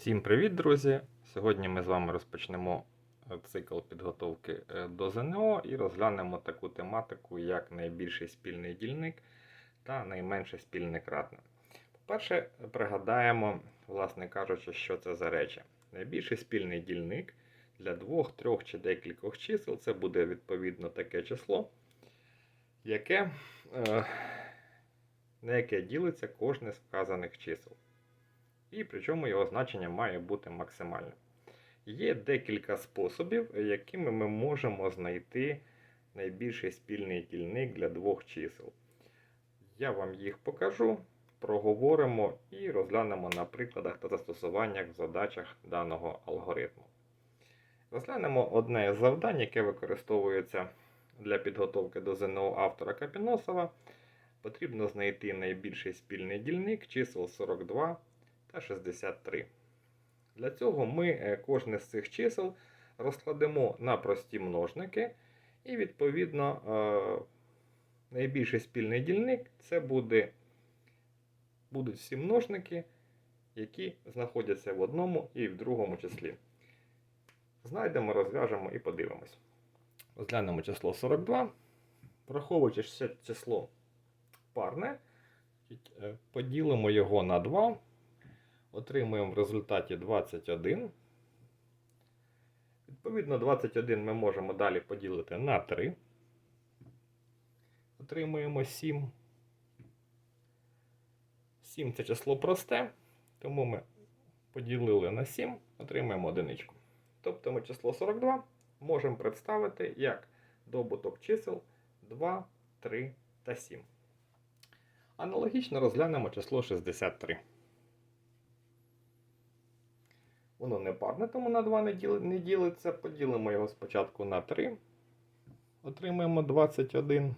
Всім привіт, друзі! Сьогодні ми з вами розпочнемо е, цикл підготовки е, до ЗНО і розглянемо таку тематику, як найбільший спільний дільник та найменший спільник кратне. По-перше, пригадаємо, власне кажучи, що це за речі. Найбільший спільний дільник для двох, трьох чи декількох чисел це буде відповідно таке число, яке, е, на яке ділиться кожне з вказаних чисел і причому його значення має бути максимальним. Є декілька способів, якими ми можемо знайти найбільший спільний дільник для двох чисел. Я вам їх покажу, проговоримо і розглянемо на прикладах та застосуваннях в задачах даного алгоритму. Розглянемо одне з завдань, яке використовується для підготовки до ЗНО автора Капіносова. Потрібно знайти найбільший спільний дільник чисел 42 та 63. Для цього ми е, кожне з цих чисел розкладемо на прості множники, і, відповідно, е, найбільший спільний дільник це буде, будуть всі множники, які знаходяться в одному і в другому числі. Знайдемо, розв'яжемо і подивимось. Розглянемо число 42. Враховуючи що це число парне, е, поділимо його на 2. Отримуємо в результаті 21. Відповідно, 21 ми можемо далі поділити на 3. Отримуємо 7. 7 це число просте, тому ми поділили на 7, отримаємо одиничку. Тобто ми число 42 можемо представити як добуток чисел 2, 3 та 7. Аналогічно розглянемо число 63. Воно не парне, тому на 2 не, ділиться. Поділимо його спочатку на 3. Отримаємо 21.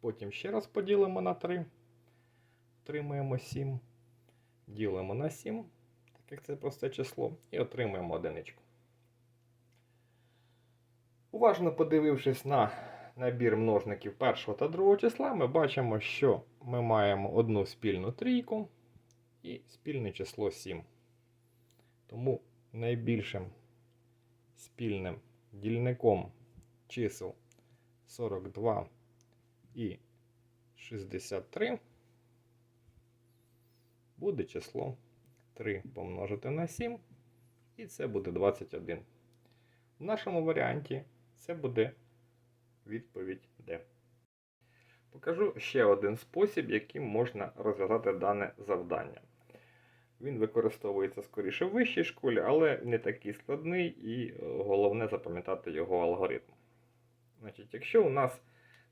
Потім ще раз поділимо на 3. Отримаємо 7. Ділимо на 7, так як це просте число, і отримаємо одиничку. Уважно подивившись на набір множників першого та другого числа, ми бачимо, що ми маємо одну спільну трійку і спільне число 7. Тому найбільшим спільним дільником чисел 42 і 63 буде число 3 помножити на 7, і це буде 21. В нашому варіанті це буде відповідь D. Покажу ще один спосіб, яким можна розв'язати дане завдання. Він використовується скоріше в вищій школі, але не такий складний і е, головне запам'ятати його алгоритм. Значить, Якщо у нас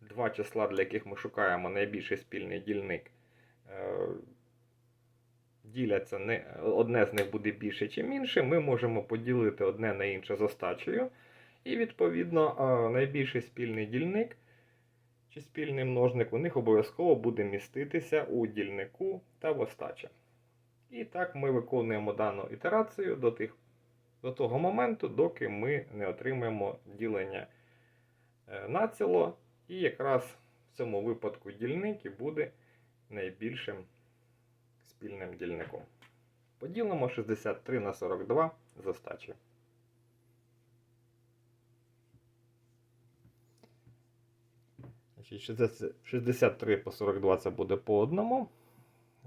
два числа, для яких ми шукаємо найбільший спільний дільник, е, діляться не, одне з них буде більше чи менше, ми можемо поділити одне на інше з остачею. І, відповідно, е, найбільший спільний дільник чи спільний множник у них обов'язково буде міститися у дільнику та в остачі. І так ми виконуємо дану ітерацію до тих, до того моменту, доки ми не отримаємо ділення е, націло. І якраз в цьому випадку дільник і буде найбільшим спільним дільником. Поділимо 63 на 42 з остачі. Значить, 63 по 42 це буде по одному.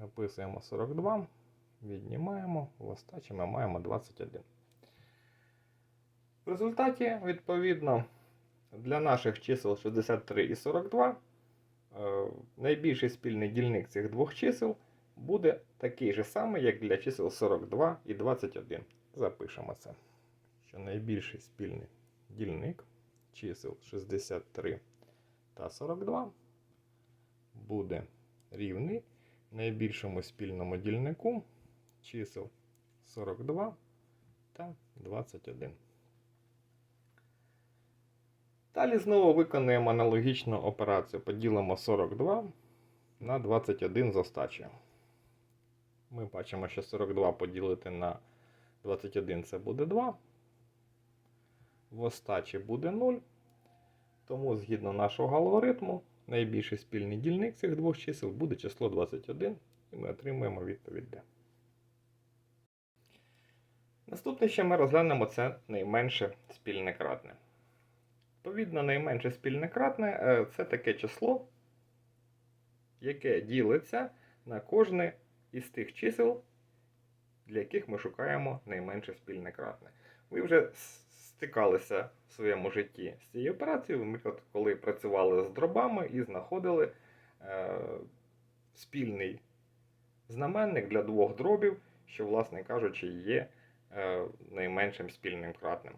Описуємо 42. Віднімаємо, в остачі ми маємо 21. В результаті, відповідно, для наших чисел 63 і 42 е, найбільший спільний дільник цих двох чисел буде такий же самий, як для чисел 42 і 21. Запишемо це. Що найбільший спільний дільник чисел 63 та 42 буде рівний найбільшому спільному дільнику чисел 42 та 21. Далі знову виконуємо аналогічну операцію. Поділимо 42 на 21 з остачі. Ми бачимо, що 42 поділити на 21 це буде 2. В остачі буде 0. Тому, згідно нашого алгоритму, найбільший спільний дільник цих двох чисел буде число 21, і ми отримуємо відповідь D. Наступне, що ми розглянемо, це найменше спільне кратне. Відповідно, найменше спільне кратне е, це таке число, яке ділиться на кожне із тих чисел, для яких ми шукаємо найменше спільне кратне. Ви вже стикалися в своєму житті з цією операцією, наприклад, коли працювали з дробами і знаходили е, спільний знаменник для двох дробів, що, власне кажучи, є найменшим спільним кратним.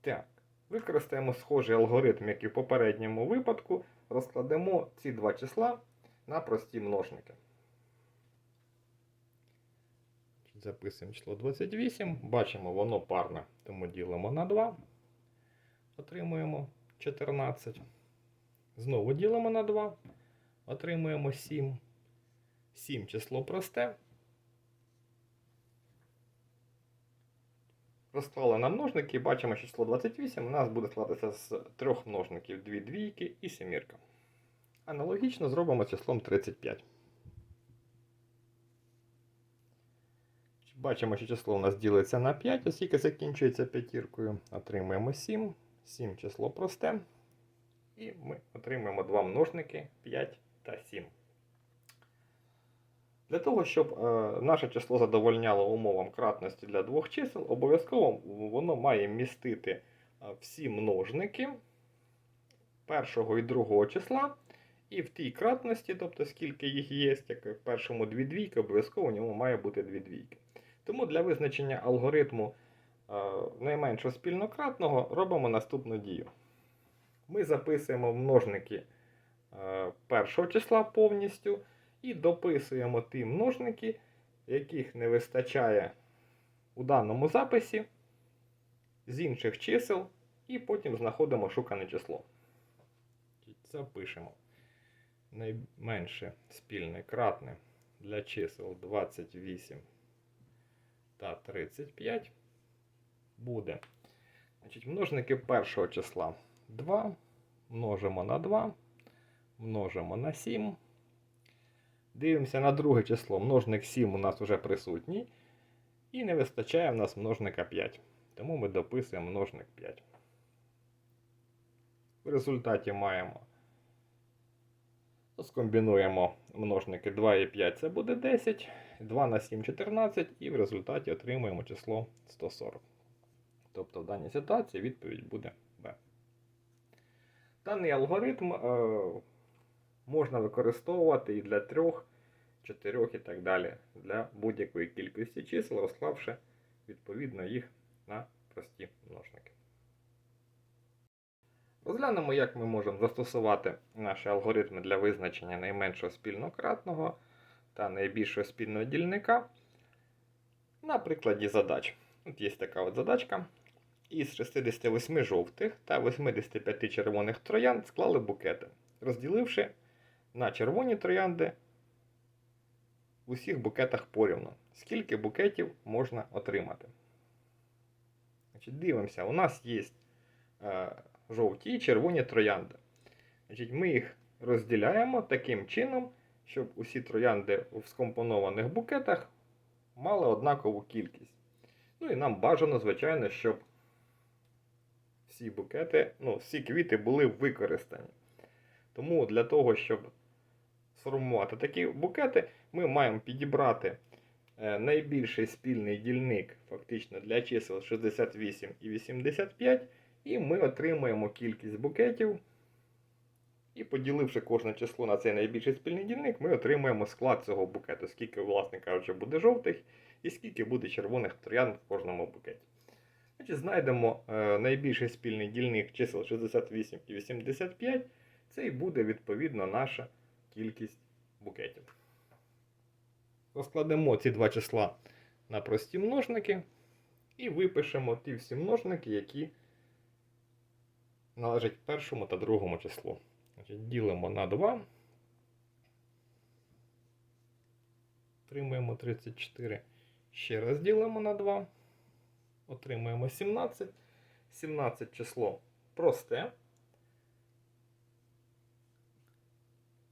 Так, використаємо схожий алгоритм, як і в попередньому випадку, розкладемо ці два числа на прості множники. Записуємо число 28, бачимо, воно парне, тому ділимо на 2, отримуємо 14. Знову ділимо на 2, отримуємо 7. 7 число просте. Розклали на множники і бачимо, що число 28 у нас буде складатися з трьох множників 2 двійки і семірка. Аналогічно зробимо числом 35. Бачимо, що число у нас ділиться на 5, оскільки закінчується п'ятіркою. Отримуємо 7. 7 число просте. І ми отримуємо два множники 5 та 7. Для того, щоб е, наше число задовольняло умовам кратності для двох чисел, обов'язково воно має містити е, всі множники першого і другого числа. І в тій кратності, тобто скільки їх є, як в першому дві двійки, обов'язково у ньому має бути дві двійки. Тому для визначення алгоритму е, найменшого спільнократного робимо наступну дію. Ми записуємо множники першого числа повністю і дописуємо ті множники, яких не вистачає у даному записі з інших чисел, і потім знаходимо шукане число. Запишемо найменше спільне кратне для чисел 28 та 35 буде. Значить, множники першого числа 2, множимо на 2, множимо на 7. Дивимося на друге число. Множник 7 у нас вже присутній. І не вистачає в нас множника 5. Тому ми дописуємо множник 5. В результаті маємо. Скомбінуємо множники 2 і 5, це буде 10. 2 на 7 14, і в результаті отримуємо число 140. Тобто в даній ситуації відповідь буде Б. Даний алгоритм е, можна використовувати і для 3, 4 і так далі, для будь-якої кількості чисел, розклавши відповідно їх на прості множники. Розглянемо, як ми можемо застосувати наші алгоритми для визначення найменшого спільного кратного та найбільшого спільного дільника на прикладі задач. От є така от задачка. Із 68 жовтих та 85 червоних троянд склали букети, розділивши на червоні троянди в усіх букетах порівну. Скільки букетів можна отримати? Значить, Дивимося, у нас є е, жовті і червоні троянди. Значить, Ми їх розділяємо таким чином, щоб усі троянди в скомпонованих букетах мали однакову кількість. Ну і нам бажано, звичайно, щоб всі букети, ну, всі квіти були використані. Тому для того, щоб сформувати такі букети, ми маємо підібрати е, найбільший спільний дільник фактично для чисел 68 і 85, і ми отримуємо кількість букетів. І поділивши кожне число на цей найбільший спільний дільник, ми отримуємо склад цього букету, скільки, власне кажучи, буде жовтих і скільки буде червоних троянд в кожному букеті. Значить, Знайдемо е, найбільший спільний дільник чисел 68 і 85. Це і буде відповідно наша кількість букетів. Розкладемо ці два числа на прості множники і випишемо ті всі множники, які належать першому та другому числу. Ділимо на 2. Отримуємо 34. Ще раз ділимо на 2. Отримуємо 17. 17 число просте.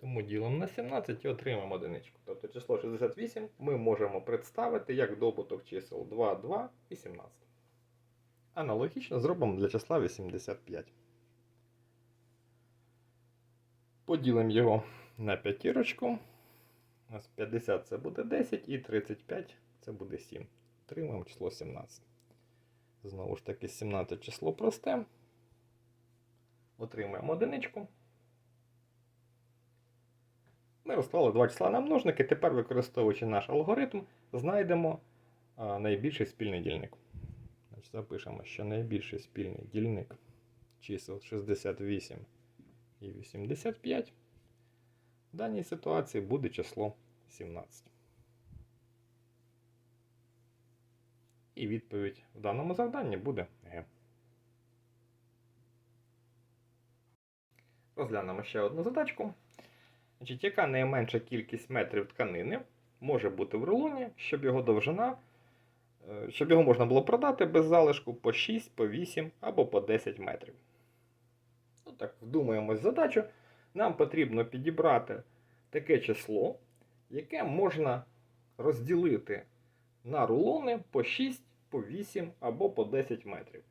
Тому ділимо на 17 і отримаємо одиничку. Тобто число 68 ми можемо представити як добуток чисел 2, 2 і 17. Аналогічно зробимо для числа 85. Поділимо його на п'ятірочку. У нас 50 це буде 10 і 35 це буде 7. Отримаємо число 17. Знову ж таки, 17 число просте. Отримаємо одиничку. Ми розклали два числа на множники. Тепер, використовуючи наш алгоритм, знайдемо найбільший спільний дільник. Запишемо, що найбільший спільний дільник чисел 68 і 85. В даній ситуації буде число 17. І відповідь в даному завданні буде Г. Розглянемо ще одну задачку. Значить, яка найменша кількість метрів тканини може бути в рулоні, щоб його довжина, е, щоб його можна було продати без залишку по 6, по 8 або по 10 метрів. Ну так, вдумаємось задачу. Нам потрібно підібрати таке число, яке можна розділити на рулони по 6, по 8 або по 10 метрів.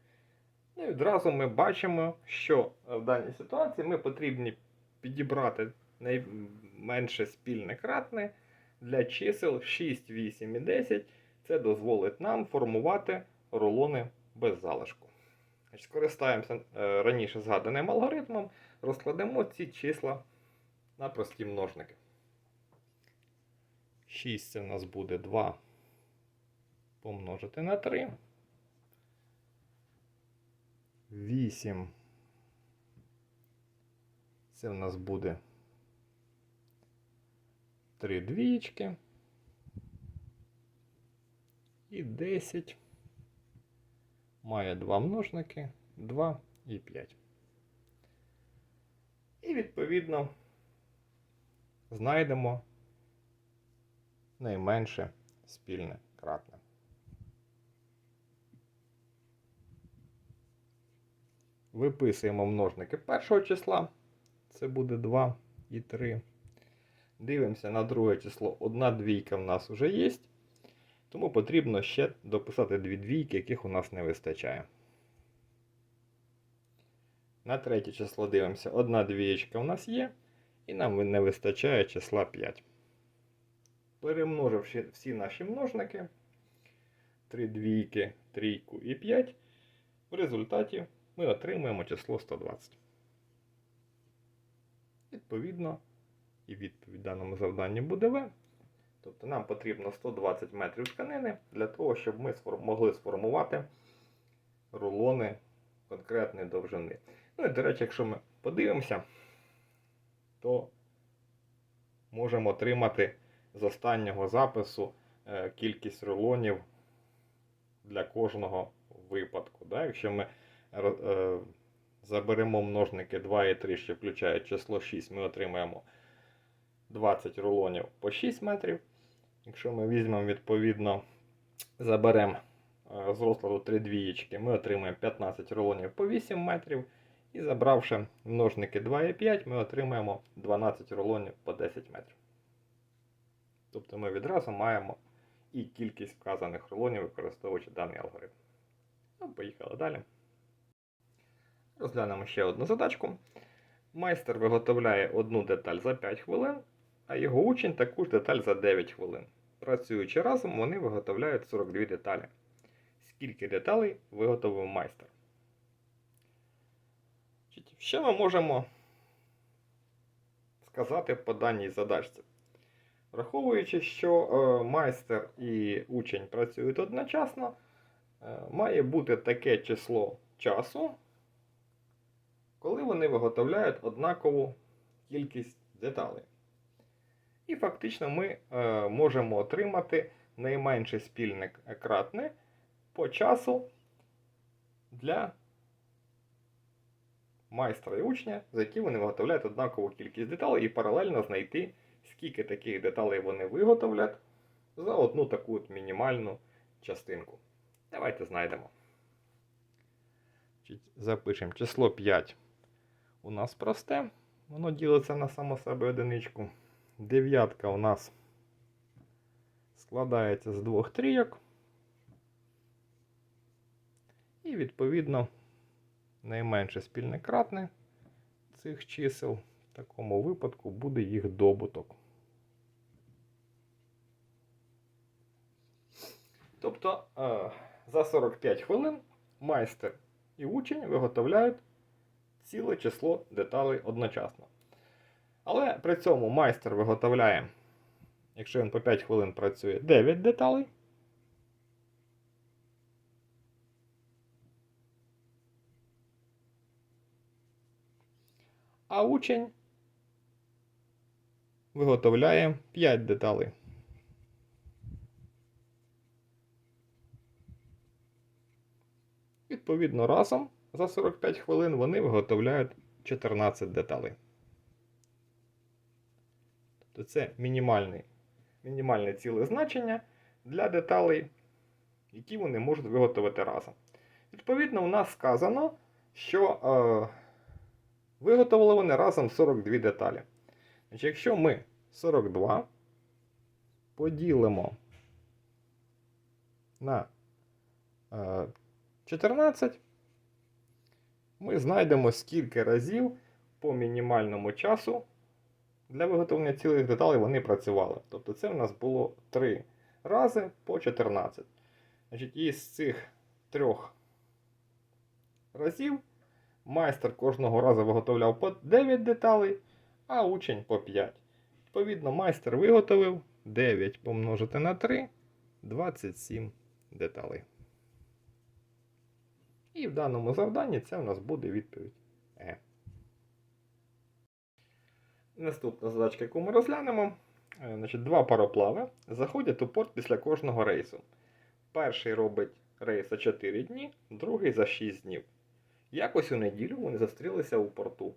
Ну і відразу ми бачимо, що в даній ситуації ми потрібні підібрати найменше спільне кратне для чисел 6, 8 і 10. Це дозволить нам формувати рулони без залишку. Скористаємося е, раніше згаданим алгоритмом, розкладемо ці числа на прості множники. 6 це в нас буде 2 помножити на 3. 8. Це в нас буде 3 двієчки. І 10 має два множники 2 і 5. І відповідно знайдемо найменше спільне кратне. Виписуємо множники першого числа. Це буде 2 і 3. Дивимося на друге число. Одна двійка в нас вже є. Тому потрібно ще дописати дві двійки, яких у нас не вистачає. На третє число дивимося. Одна двієчка у нас є. І нам не вистачає числа 5. Перемноживши всі наші множники, 3 двійки, трійку і 5, в результаті ми отримуємо число 120. Відповідно, і відповідь даному завданні буде В. Тобто нам потрібно 120 метрів тканини для того, щоб ми могли сформувати рулони конкретної довжини. Ну і, до речі, якщо ми подивимося, то можемо отримати з останнього запису е, кількість рулонів для кожного випадку. Да? Якщо ми е, заберемо множники 2 і 3, що включає число 6, ми отримаємо 20 рулонів по 6 метрів. Якщо ми візьмемо, відповідно, заберемо з розкладу 3 двієчки, ми отримаємо 15 рулонів по 8 метрів. І забравши множники 2 і 5, ми отримаємо 12 рулонів по 10 метрів. Тобто ми відразу маємо і кількість вказаних рулонів, використовуючи даний алгоритм. Ну, поїхали далі. Розглянемо ще одну задачку. Майстер виготовляє одну деталь за 5 хвилин, а його учень таку ж деталь за 9 хвилин. Працюючи разом, вони виготовляють 42 деталі. Скільки деталей виготовив майстер? Що ми можемо сказати по даній задачці? Враховуючи, що е, майстер і учень працюють одночасно, е, має бути таке число часу, коли вони виготовляють однакову кількість деталей. І фактично ми е, можемо отримати найменший спільник кратне по часу для майстра і учня, за які вони виготовляють однакову кількість деталей, і паралельно знайти, скільки таких деталей вони виготовлять за одну таку от мінімальну частинку. Давайте знайдемо. Запишемо число 5 у нас просте. Воно ділиться на само себе одиничку. Дев'ятка у нас складається з двох трійок. І відповідно найменше спільне кратне цих чисел в такому випадку буде їх добуток. Тобто е, за 45 хвилин майстер і учень виготовляють ціле число деталей одночасно. Але при цьому майстер виготовляє, якщо він по 5 хвилин працює, 9 деталей. А учень виготовляє 5 деталей. Відповідно, разом за 45 хвилин вони виготовляють 14 деталей. Тобто це мінімальне, мінімальне ціле значення для деталей, які вони можуть виготовити разом. Відповідно, у нас сказано, що е, виготовили вони разом 42 деталі. Значить, Якщо ми 42 поділимо на е, 14, ми знайдемо скільки разів по мінімальному часу для виготовлення цілих деталей вони працювали. Тобто це в нас було 3 рази по 14. Значить, із цих трьох разів майстер кожного разу виготовляв по 9 деталей, а учень по 5. Відповідно, майстер виготовив 9 помножити на 3 27 деталей. І в даному завданні це у нас буде відповідь Е. Наступна задачка, яку ми розглянемо. Е, Значить, Два пароплави заходять у порт після кожного рейсу. Перший робить рейс за 4 дні, другий за 6 днів. Якось у неділю вони зустрілися у порту.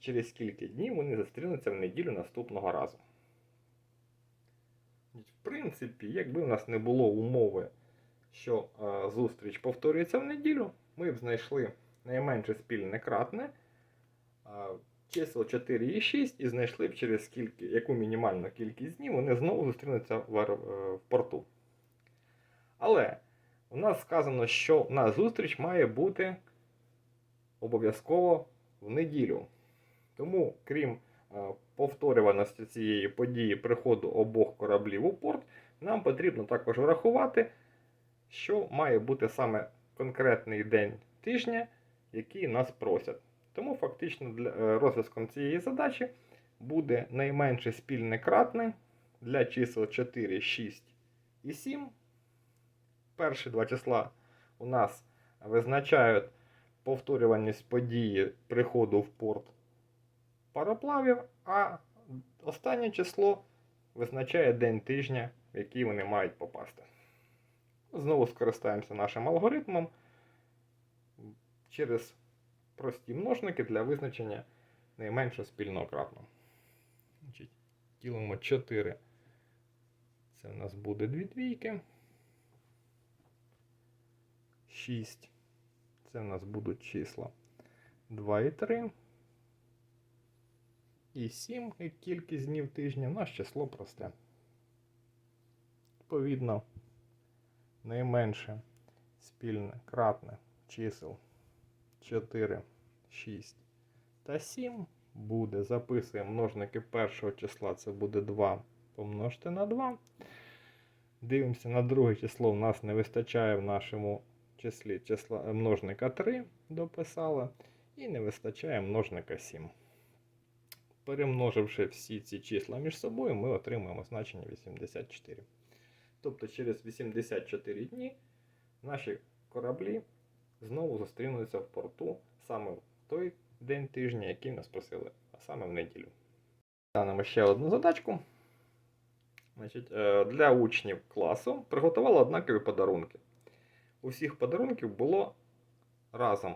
Через скільки днів вони зустрінуться в неділю наступного разу. В принципі, якби у нас не було умови, що е, зустріч повторюється в неділю, ми б знайшли найменше спільне кратне чисел 4 і 6 і знайшли б через скільки, яку мінімальну кількість днів вони знову зустрінуться е, в порту. Але у нас сказано, що на зустріч має бути обов'язково в неділю. Тому, крім е, повторюваності цієї події приходу обох кораблів у порт, нам потрібно також врахувати, що має бути саме конкретний день тижня, який нас просять. Тому фактично для е, розв'язком цієї задачі буде найменше спільне кратне для чисел 4, 6 і 7. Перші два числа у нас визначають повторюваність події приходу в порт пароплавів, а останнє число визначає день тижня, в який вони мають попасти. Знову скористаємося нашим алгоритмом через прості множники для визначення найменшого спільного кратного. Значить, ділимо 4. Це в нас буде дві двійки. 6. Це в нас будуть числа 2 і 3. І 7, як кількість днів тижня, нас число просте. Відповідно, найменше спільне кратне чисел 4, 6 та 7 буде. Записуємо множники першого числа, це буде 2 помножити на 2. Дивимося на друге число, в нас не вистачає в нашому числі числа множника 3 дописали, і не вистачає множника 7. Перемноживши всі ці числа між собою, ми отримаємо значення 84. Тобто через 84 дні наші кораблі знову зустрінуться в порту саме в той день тижня, який нас просили, а саме в неділю. Станемо ще одну задачку. Значить, е, для учнів класу приготували однакові подарунки. У всіх подарунків було разом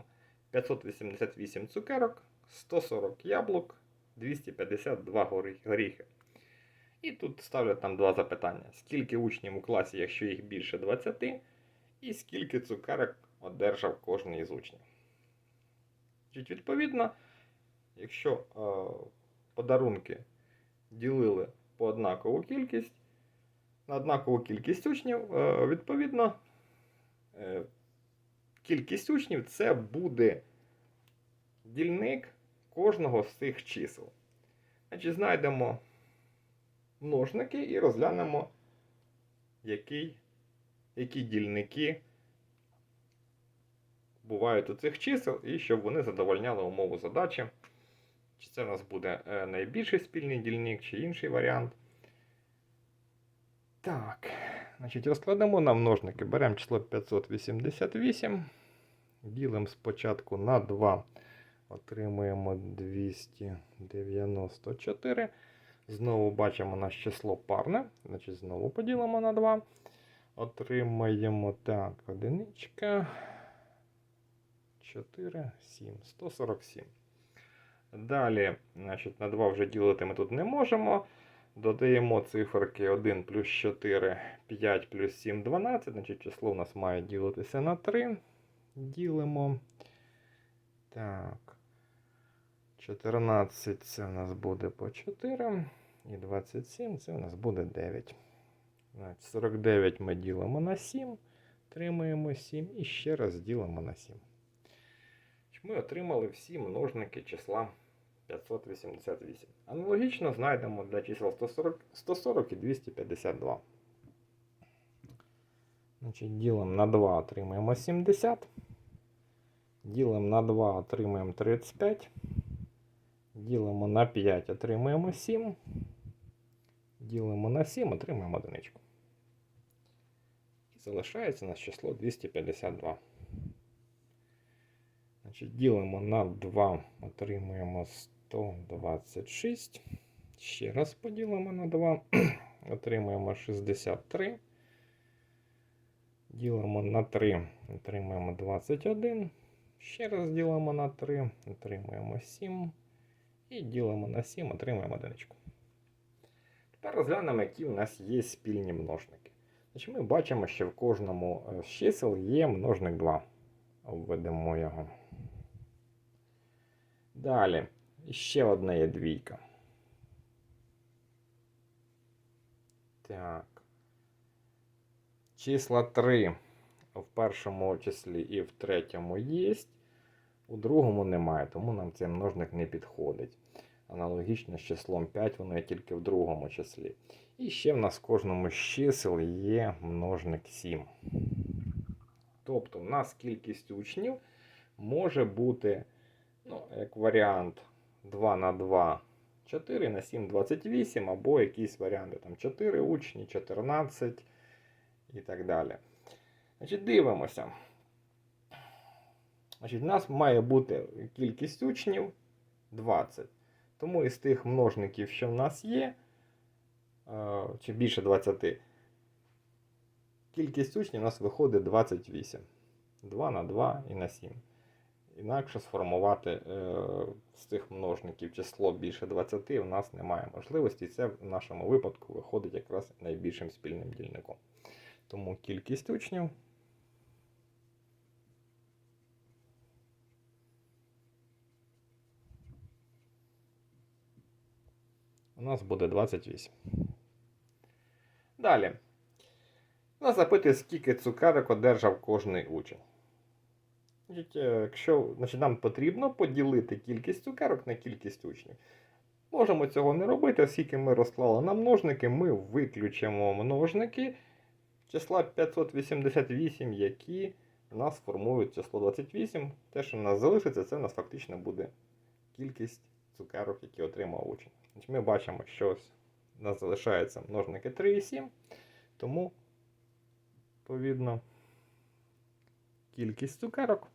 588 цукерок, 140 яблук, 252 горіхи. І тут ставлять там два запитання: скільки учнів у класі, якщо їх більше 20, і скільки цукерок одержав кожен із учнів. Відповідно, якщо е, подарунки ділили по однакову кількість, на однакову кількість учнів, е, відповідно, е, кількість учнів це буде дільник кожного з цих чисел. Значить, знайдемо множники і розглянемо, який, які дільники бувають у цих чисел, і щоб вони задовольняли умову задачі. Чи це в нас буде е, найбільший спільний дільник, чи інший варіант. Так, значить, розкладемо на множники. Беремо число 588. Ділимо спочатку на 2. Отримуємо 294. Знову бачимо наше число парне. Значить, знову поділимо на 2. Отримаємо так, одиничка. 4, 7, 147. Далі, значить, на 2 вже ділити ми тут не можемо. Додаємо циферки 1 плюс 4, 5 плюс 7, 12. Значить, число у нас має ділитися на 3. Ділимо. Так. 14 це у нас буде по 4. І 27 це у нас буде 9. Значить, 49 ми ділимо на 7. Отримуємо 7. І ще раз ділимо на 7. Ми отримали всі множники числа 588. Аналогічно знайдемо для чисел 140, 140 і 252. Значить, ділимо на 2 отримаємо 70. Ділимо на 2 отримаємо 35. Ділимо на 5 отримаємо 7. Ділимо на 7 отримаємо одиничку. І залишається у нас число 252. Значить, ділимо на 2, отримуємо 126. Ще раз поділимо на 2, отримуємо 63. Ділимо на 3, отримуємо 21. Ще раз ділимо на 3, отримуємо 7. І ділимо на 7, отримуємо одиничку. Тепер розглянемо, які у нас є спільні множники. Значить, Ми бачимо, що в кожному з чисел є множник 2. Обведемо його. Далі. Ще одна є двійка. Так. Числа 3 в першому числі і в третьому є. У другому немає, тому нам цей множник не підходить. Аналогічно з числом 5, воно є тільки в другому числі. І ще в нас в кожному з чисел є множник 7. Тобто, в нас кількість учнів може бути, ну, як варіант, 2 на 2, 4 на 7, 28, або якісь варіанти, там 4 учні, 14 і так далі. Значить, дивимося. Значить, У нас має бути кількість учнів 20. Тому із тих множників, що в нас є, е, чи більше 20, кількість учнів у нас виходить 28. 2 на 2 і на 7. Інакше сформувати е, з цих множників число більше 20 у нас немає можливості. І це в нашому випадку виходить якраз найбільшим спільним дільником. Тому кількість учнів. У нас буде 28. Далі. Нас запитує, скільки цукерок одержав кожний учень. Е, якщо значить, нам потрібно поділити кількість цукерок на кількість учнів. Можемо цього не робити, оскільки ми розклали на множники, ми виключимо множники числа 588, які у нас формують число 28. Те, що у нас залишиться, це у нас фактично буде кількість цукерок, які отримав учень. Ми бачимо, що ось у нас залишається множники 3 і 7, тому, відповідно, кількість цукерок.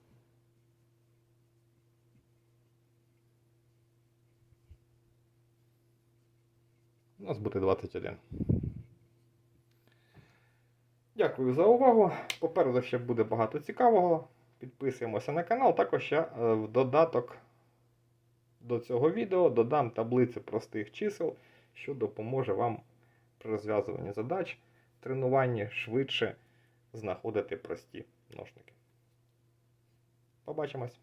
У нас буде 21. Дякую за увагу. Попереду ще буде багато цікавого. Підписуємося на канал. Також я е, в додаток до цього відео додам таблиці простих чисел, що допоможе вам при розв'язуванні задач, тренуванні швидше знаходити прості множники. Побачимось!